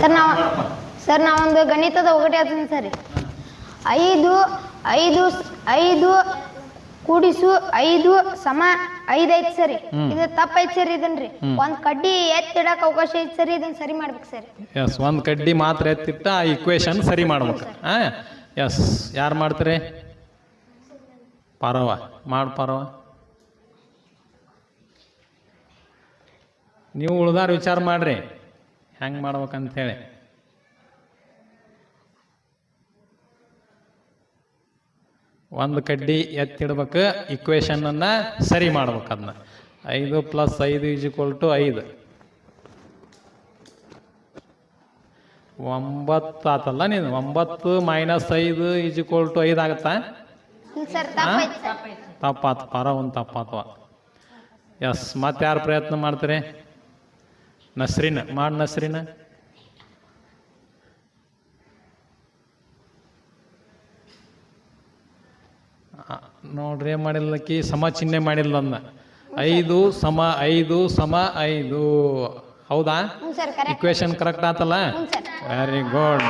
Sir ನಾವು. Sir ನಾವೊಂದು ಗಣಿತದ ಒಗಟೆ ಆದ ಸರಿ. ಐದು ಐದು ಐದು ಕೂಡಿಸು ಐದು ಸಮ ಐದು ಐತಿ ಸರಿ. ಇದು ತಪ್ಪೈತಿ ಸರಿ ಇದನ್ರಿ. ಒಂದ್ ಕಡ್ಡಿ ಎತ್ತಿಡಕ್ ಅವಕಾಶ ಐತಿ ಸರಿ ಇದನ್ನ ಸರಿ ಮಾಡ್ಬೇಕು ಸರ್. ಎಸ್ ಒಂದ್ ಕಡ್ಡಿ ಮಾತ್ರ ಎತ್ತಿಟ್ಟ ಆ ಇಕ್ವೇಶನ್ ಸರಿ ಮಾಡ್ಬೇಕು. ಹಾ ಎಸ್ ಯಾರು ಮಾಡ್ತಾರೆ? ಪಾರವ. ಮಾಡ್ ಪಾರವ. ನೀವು ಉಳ್ದಾರ ವಿಚಾರ ಮಾಡ್ರಿ. ಹೆಂಗೆ ಮಾಡ್ಬೇಕಂಥೇಳಿ ಒಂದು ಕಡ್ಡಿ ಎತ್ತಿಡ್ಬೇಕು ಇಕ್ವೇಷನನ್ನು ಸರಿ ಮಾಡ್ಬೇಕು ಅದನ್ನ ಐದು ಪ್ಲಸ್ ಐದು ಈಸ್ ಈಕ್ವಲ್ ಟು ಐದು. ಒಂಬತ್ತು ಆತಲ್ಲ ನೀನು? ಒಂಬತ್ತು ಮೈನಸ್ ಐದು ಈಸ್ ಈಕ್ವಲ್ ಟು ಐದು ಆಗುತ್ತಾ? ತಪ್ಪಾತು ಪರ ಒಂದು ತಪ್ಪಾತವ ಎಸ್ ಮತ್ತೆ ಯಾರು ಪ್ರಯತ್ನ ಮಾಡ್ತೀರಿ? ನಸ್ರಿನ ಮಾಡಿ ನಸ್ರಿನ. ನೋಡ್ರಿ ಏನ್ ಮಾಡಿಲ್ಲಕಿ ಸಮ ಚಿಹ್ನೆ ಮಾಡಿಲ್ಲ ಅಂದ. ಐದು ಸಮ ಐದು ಸಮ ಐದು. ಹೌದಾ? ಇಕ್ವೇಶನ್ ಕರೆಕ್ಟ್ ಆತಲ್ಲ? Very good